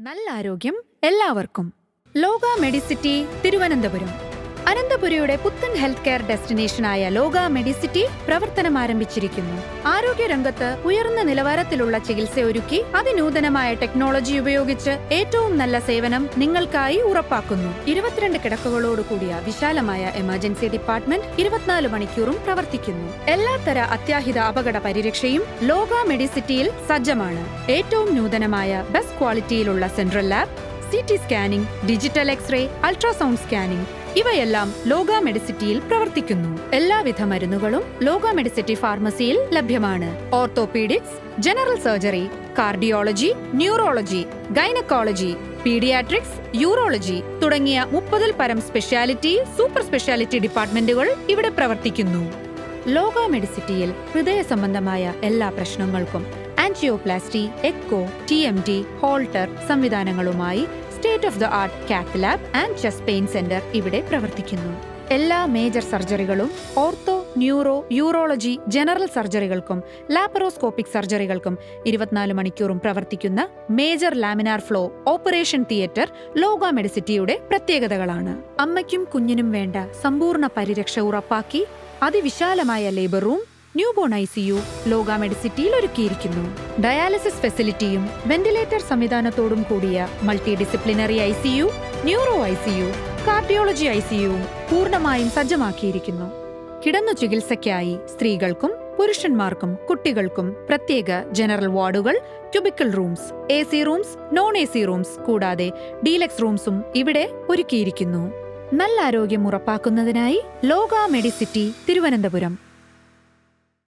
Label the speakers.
Speaker 1: നല്ല ആരോഗ്യം എല്ലാവർക്കും. ലോക മെഡിസിറ്റി തിരുവനന്തപുരം. അനന്തപുരിയുടെ പുത്തൻ ഹെൽത്ത് കെയർ ഡെസ്റ്റിനേഷനായ ലോക മെഡിസിറ്റി പ്രവർത്തനം ആരംഭിച്ചിരിക്കുന്നു. ആരോഗ്യരംഗത്ത് ഉയർന്ന നിലവാരത്തിലുള്ള ചികിത്സ ഒരുക്കി അതിനൂതനമായ ടെക്നോളജി ഉപയോഗിച്ച് ഏറ്റവും നല്ല സേവനം നിങ്ങൾക്കായി ഉറപ്പാക്കുന്നു. ഇരുപത്തിരണ്ട് കിടക്കകളോട് കൂടിയ വിശാലമായ എമർജൻസി ഡിപ്പാർട്ട്മെന്റ് ഇരുപത്തിനാല് മണിക്കൂറും പ്രവർത്തിക്കുന്നു. എല്ലാത്തര അത്യാഹിത അപകട പരിരക്ഷയും ലോക മെഡിസിറ്റിയിൽ സജ്ജമാണ്. ഏറ്റവും നൂതനമായ best ക്വാളിറ്റിയിലുള്ള central lab C T scanning digital X ray ultrasound scanning ഇവയെല്ലാം ലോക മെഡിസിറ്റിയിൽ പ്രവർത്തിക്കുന്നു. എല്ലാവിധ മരുന്നുകളും ലോക മെഡിസിറ്റി ഫാർമസിയിൽ ലഭ്യമാണ്. Orthopaedics general surgery cardiology neurology gynaecology paediatrics urology തുടങ്ങിയ മുപ്പതിൽ പരം സ്പെഷ്യാലിറ്റി സൂപ്പർ സ്പെഷ്യാലിറ്റി ഡിപ്പാർട്ട്മെന്റുകൾ ഇവിടെ പ്രവർത്തിക്കുന്നു. ലോക മെഡിസിറ്റിയിൽ ഹൃദയ സംബന്ധമായ എല്ലാ പ്രശ്നങ്ങൾക്കും angioplasty echo T M T Holter സംവിധാനങ്ങളുമായി state of the art cath lab and chest pain centre ഇവിടെ പ്രവർത്തിക്കുന്നു. എല്ലാ മേജർ സർജറികളും ഓർത്തോ ന്യൂറോ യൂറോളജി ജനറൽ സർജറികൾക്കും ലാപ്പറോസ്കോപ്പിക് സർജറികൾക്കും ഇരുപത്തിനാല് മണിക്കൂറും പ്രവർത്തിക്കുന്ന major laminar flow operation theatre Loka മെഡിസിറ്റിയുടെ പ്രത്യേകതകളാണ്. അമ്മയ്ക്കും കുഞ്ഞിനും വേണ്ട സമ്പൂർണ പരിരക്ഷ ഉറപ്പാക്കി അതിവിശാലമായ labour room newborn I C U Loka മെഡിസിറ്റിയിൽ ഒരുക്കിയിരിക്കുന്നു ഡയാലിസിസ് ഫെസിലിറ്റിയും വെന്റിലേറ്റർ സംവിധാനത്തോടും കൂടിയ multidisciplinary I C U neuro I C U cardiology I C യുവും പൂർണമായും സജ്ജമാക്കിയിരിക്കുന്നു. കിടന്നു ചികിത്സയ്ക്കായി സ്ത്രീകൾക്കും പുരുഷന്മാർക്കും കുട്ടികൾക്കും പ്രത്യേക ജനറൽ വാർഡുകൾ cubicle rooms A C rooms non A C rooms കൂടാതെ ഡീലക്സ് റൂംസും ഇവിടെ ഒരുക്കിയിരിക്കുന്നു. നല്ല ആരോഗ്യം ഉറപ്പാക്കുന്നതിനായി ലോക മെഡിസിറ്റി തിരുവനന്തപുരം.